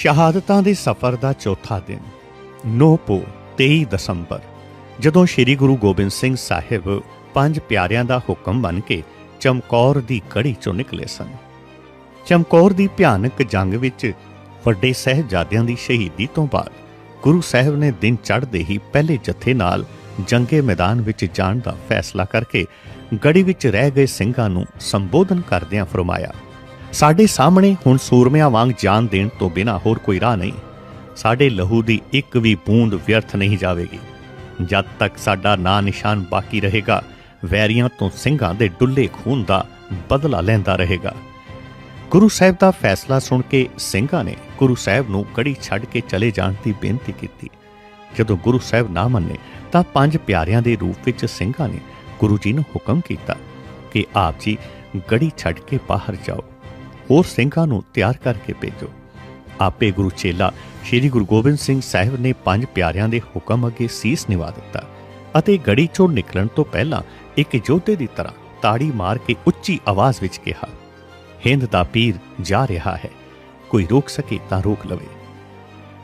ਸ਼ਹਾਦਤਾਂ ਦੇ ਸਫ਼ਰ ਦਾ ਚੌਥਾ ਦਿਨ 9 ਪੋ 23 ਦਸੰਬਰ, ਜਦੋਂ ਸ੍ਰੀ ਗੁਰੂ ਗੋਬਿੰਦ ਸਿੰਘ ਸਾਹਿਬ ਪੰਜ ਪਿਆਰਿਆਂ ਦਾ ਹੁਕਮ ਬਣ ਕੇ ਚਮਕੌਰ ਦੀ ਕੜੀ ਚੋਂ ਨਿਕਲੇ ਸਨ। ਚਮਕੌਰ ਦੀ ਭਿਆਨਕ ਜੰਗ ਵਿੱਚ ਵੱਡੇ ਸਹਿਬਜ਼ਾਦਿਆਂ ਦੀ ਸ਼ਹੀਦੀ ਤੋਂ ਬਾਅਦ ਗੁਰੂ ਸਾਹਿਬ ਨੇ ਦਿਨ ਚੜ੍ਹਦੇ ਹੀ ਪਹਿਲੇ ਜਥੇ ਨਾਲ ਜੰਗੇ ਮੈਦਾਨ ਵਿੱਚ ਜਾਣ ਦਾ ਫੈਸਲਾ ਕਰਕੇ ਗੜੀ ਵਿੱਚ ਰਹਿ ਗਏ ਸਿੰਘਾਂ ਨੂੰ ਸੰਬੋਧਨ ਕਰਦਿਆਂ ਫਰਮਾਇਆ ਸਾਡੇ ਸਾਹਮਣੇ ਹੁਣ ਸੂਰਮਿਆਂ ਵਾਂਗ ਜਾਨ ਦੇਣ ਤੋਂ ਬਿਨਾ ਹੋਰ ਕੋਈ ਰਾਹ ਨਹੀਂ। ਸਾਡੇ ਲਹੂ ਦੀ ਇੱਕ ਵੀ ਬੂੰਦ ਵਿਅਰਥ ਨਹੀਂ ਜਾਵੇਗੀ। ਜਦ ਤੱਕ ਸਾਡਾ ਨਾਂ ਨਿਸ਼ਾਨ ਬਾਕੀ ਰਹੇਗਾ, ਵੈਰੀਆਂ ਤੋਂ ਸਿੰਘਾਂ ਦੇ ਡੁੱਲੇ ਖੂਨ ਦਾ ਬਦਲਾ ਲੈਂਦਾ ਰਹੇਗਾ। ਗੁਰੂ ਸਾਹਿਬ ਦਾ ਫੈਸਲਾ ਸੁਣ ਕੇ ਸਿੰਘਾਂ ਨੇ ਗੁਰੂ ਸਾਹਿਬ ਨੂੰ ਕੜੀ ਛੱਡ ਕੇ ਚਲੇ ਜਾਣ ਦੀ ਬੇਨਤੀ ਕੀਤੀ। ਜਦੋਂ ਗੁਰੂ ਸਾਹਿਬ ਨਾ ਮੰਨੇ, ਤਾਂ ਪੰਜ ਪਿਆਰਿਆਂ ਦੇ ਰੂਪ ਵਿੱਚ ਸਿੰਘਾਂ ਨੇ ਗੁਰੂ ਜੀ ਨੂੰ ਹੁਕਮ ਕੀਤਾ ਕਿ ਆਪ ਜੀ ਗੜੀ ਛੱਡ ਕੇ ਬਾਹਰ ਜਾਓ। ਹੋਰ ਸਿੰਘਾਂ ਨੂੰ ਤਿਆਰ ਕਰਕੇ ਭੇਜੋ। ਆਪੇ ਗੁਰੂ ਚੇਲਾ ਸ੍ਰੀ ਗੁਰੂ ਗੋਬਿੰਦ ਸਿੰਘ ਸਾਹਿਬ ਨੇ ਪੰਜ ਪਿਆਰਿਆਂ ਦੇ ਹੁਕਮ ਅੱਗੇ ਸੀਸ ਨਿਵਾ ਦਿੱਤਾ ਅਤੇ ਗੜੀ ਚੋਂ ਨਿਕਲਣ ਤੋਂ ਪਹਿਲਾਂ ਇੱਕ ਯੋਧੇ ਦੀ ਤਰ੍ਹਾਂ ਤਾੜੀ ਮਾਰ ਕੇ ਉੱਚੀ ਆਵਾਜ਼ ਵਿੱਚ ਕਿਹਾ, ਹਿੰਦ ਦਾ ਪੀਰ ਜਾ ਰਿਹਾ ਹੈ, ਕੋਈ ਰੋਕ ਸਕੇ ਤਾਂ ਰੋਕ ਲਵੇ।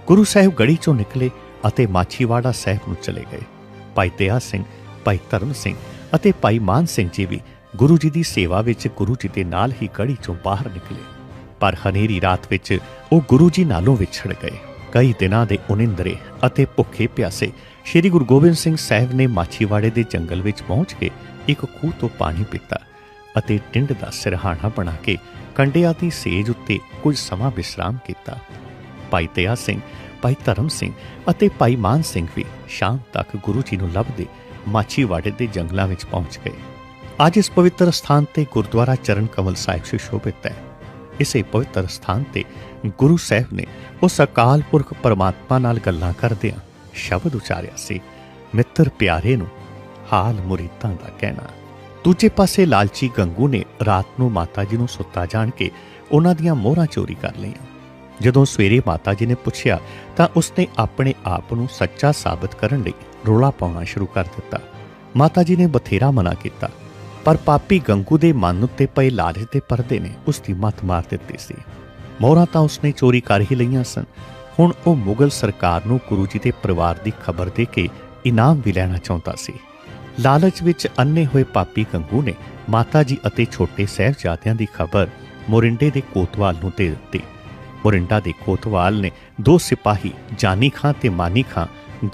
ਗੁਰੂ ਸਾਹਿਬ ਗੜੀ ਚੋਂ ਨਿਕਲੇ ਅਤੇ ਮਾਛੀਵਾੜਾ ਸਾਹਿਬ ਨੂੰ ਚਲੇ ਗਏ। ਭਾਈ ਦਇਆ ਸਿੰਘ, ਭਾਈ ਧਰਮ ਸਿੰਘ ਅਤੇ ਭਾਈ ਮਾਨ ਸਿੰਘ ਜੀ ਵੀ ਗੁਰੂ ਜੀ ਦੀ ਸੇਵਾ ਵਿੱਚ ਗੁਰੂ ਜੀ ਦੇ ਨਾਲ ਹੀ ਗੜੀ ਚੋਂ ਬਾਹਰ ਨਿਕਲੇ। ਪਰ ਹਨੇਰੀ ਰਾਤ ਵਿੱਚ ਉਹ ਗੁਰੂ ਜੀ ਨਾਲੋਂ ਵਿਛੜ ਗਏ। ਕਈ ਦਿਨਾਂ ਦੇ ਉਨਿੰਦਰੇ ਅਤੇ ਭੁੱਖੇ ਪਿਆਸੇ ਸ੍ਰੀ ਗੁਰੂ ਗੋਬਿੰਦ ਸਿੰਘ ਸਾਹਿਬ ਨੇ ਮਾਛੀਵਾੜੇ ਦੇ ਜੰਗਲ ਵਿੱਚ ਪਹੁੰਚ ਕੇ ਇੱਕ ਖੂਹ ਤੋਂ ਪਾਣੀ ਪੀਤਾ ਅਤੇ ਟਿੰਡ ਦਾ ਸਿਰਹਾਣਾ ਬਣਾ ਕੇ ਕੰਡਿਆਂ ਦੀ ਸੇਜ ਉੱਤੇ ਕੁਝ ਸਮਾਂ ਵਿਸ਼ਰਾਮ ਕੀਤਾ। ਭਾਈ ਦਇਆ ਸਿੰਘ, ਭਾਈ ਧਰਮ ਸਿੰਘ ਅਤੇ ਭਾਈ ਮਾਨ ਸਿੰਘ ਵੀ ਸ਼ਾਮ ਤੱਕ ਗੁਰੂ ਜੀ ਨੂੰ ਲੱਭਦੇ ਮਾਛੀਵਾੜੇ ਦੇ ਜੰਗਲਾਂ ਵਿੱਚ ਪਹੁੰਚ ਗਏ। ਅੱਜ ਇਸ ਪਵਿੱਤਰ ਸਥਾਨ ਤੇ ਗੁਰਦੁਆਰਾ ਚਰਨ ਕਮਲ ਸਾਹਿਬ ਸੁਸ਼ੋਭਿਤ ਹੈ। ਇਸੇ ਪਵਿੱਤਰ ਸਥਾਨ ਤੇ ਗੁਰੂ ਸਾਹਿਬ ਨੇ ਉਸ ਅਕਾਲ ਪੁਰਖ ਪਰਮਾਤਮਾ ਨਾਲ ਗੱਲਾਂ ਕਰਦਿਆਂ ਸ਼ਬਦ ਉਚਾਰਿਆ ਸੀ, ਮਿੱਤਰ ਪਿਆਰੇ ਨੂੰ ਹਾਲ ਮੁਰੀਦਾਂ ਦਾ ਕਹਿਣਾ। ਦੂਜੇ ਪਾਸੇ ਲਾਲਚੀ ਗੰਗੂ ਨੇ ਰਾਤ ਨੂੰ ਮਾਤਾ ਜੀ ਨੂੰ ਸੁੱਤਾ ਜਾਣ ਕੇ ਉਹਨਾਂ ਦੀਆਂ ਮੋਹਰਾਂ ਚੋਰੀ ਕਰ ਲਈਆਂ। ਜਦੋਂ ਸਵੇਰੇ ਮਾਤਾ ਜੀ ਨੇ ਪੁੱਛਿਆ ਤਾਂ ਉਸਨੇ ਆਪਣੇ ਆਪ ਨੂੰ ਸੱਚਾ ਸਾਬਤ ਕਰਨ ਲਈ ਰੋਲਾ ਪਾਉਣਾ ਸ਼ੁਰੂ ਕਰ ਦਿੱਤਾ। ਮਾਤਾ ਜੀ ਨੇ ਬਥੇਰਾ ਮਨਾ ਕੀਤਾ। ਪਰ ਪਾਪੀ ਗੰਗੂ ਦੇ ਮਨ ਉੱਤੇ ਪਏ ਲਾਲਚ ਦੇ ਪਰਦੇ ਨੇ ਉਸ ਦੀ ਮੱਤ ਮਾਰ ਦਿੱਤੀ ਸੀ। ਮੋਹਰਾਂ ਤਾਂ ਉਸਨੇ ਚੋਰੀ ਕਰ ਹੀ ਲਈਆਂ ਸਨ। ਹੁਣ ਉਹ ਮੁਗਲ ਸਰਕਾਰ ਨੂੰ ਗੁਰੂ ਜੀ ਦੇ ਪਰਿਵਾਰ ਦੀ ਖਬਰ ਦੇ ਕੇ ਇਨਾਮ ਵੀ ਲੈਣਾ ਚਾਹੁੰਦਾ ਸੀ। ਲਾਲਚ ਵਿੱਚ ਅੰਨੇ ਹੋਏ ਪਾਪੀ ਗੰਗੂ ਨੇ ਮਾਤਾ ਜੀ ਅਤੇ ਛੋਟੇ ਸਹਿਬਜ਼ਾਦਿਆਂ ਦੀ ਖਬਰ ਮੋਰਿੰਡੇ ਦੇ ਕੋਤਵਾਲ ਨੂੰ ਦੇ ਦਿੱਤੀ। ਮੋਰਿੰਡਾ ਦੇ ਕੋਤਵਾਲ ਨੇ ਦੋ ਸਿਪਾਹੀ ਜਾਨੀ ਖਾਂ ਤੇ ਮਾਨੀ ਖਾਂ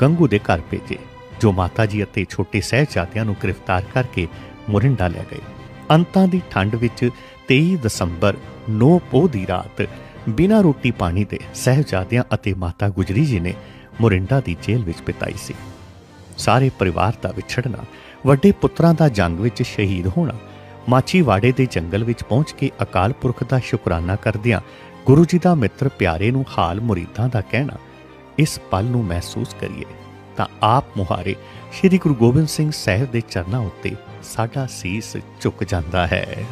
ਗੰਗੂ ਦੇ ਘਰ ਭੇਜੇ, ਜੋ ਮਾਤਾ ਜੀ ਅਤੇ ਛੋਟੇ ਸਹਿਬਜ਼ਾਦਿਆਂ ਨੂੰ ਗ੍ਰਿਫਤਾਰ ਕਰਕੇ ਮੋਰਿੰਡਾ ਲੈ ਗਏ। ਅੰਤਾਂ ਦੀ ਠੰਡ ਵਿੱਚ 23 ਦਸੰਬਰ 9 ਪੋਹ ਦੀ ਰਾਤ ਬਿਨਾਂ ਰੋਟੀ ਪਾਣੀ ਦੇ ਸਹਿਬਜ਼ਾਦਿਆਂ ਅਤੇ ਮਾਤਾ ਗੁਜਰੀ ਜੀ ਨੇ ਮੋਰਿੰਡਾ ਦੀ ਜੇਲ੍ਹ ਵਿੱਚ ਬਿਤਾਈ ਸੀ। ਸਾਰੇ ਪਰਿਵਾਰ ਦਾ ਵਿਛੜਨਾ, ਵੱਡੇ ਪੁੱਤਰਾਂ ਦਾ ਜੰਗ ਵਿੱਚ ਸ਼ਹੀਦ ਹੋਣਾ ਮਾਚੀਵਾੜੇ ਦੇ ਜੰਗਲ ਵਿੱਚ ਪਹੁੰਚ ਕੇ ਅਕਾਲ ਪੁਰਖ ਦਾ ਸ਼ੁਕਰਾਨਾ ਕਰਦਿਆਂ ਗੁਰੂ ਜੀ ਦਾ ਮਿੱਤਰ ਪਿਆਰੇ ਨੂੰ ਹਾਲ ਮੁਰੀਦਾਂ ਦਾ ਕਹਿਣਾ, ਇਸ ਪਲ ਨੂੰ ਮਹਿਸੂਸ ਕਰੀਏ ਤਾਂ ਆਪ ਮੁਹਾਰੇ ਸ੍ਰੀ ਗੁਰੂ ਗੋਬਿੰਦ ਸਿੰਘ ਸਾਹਿਬ ਦੇ ਚਰਨਾਂ ਉੱਤੇ ਸਾਡਾ ਸੀਸ ਝੁਕ ਜਾਂਦਾ ਹੈ।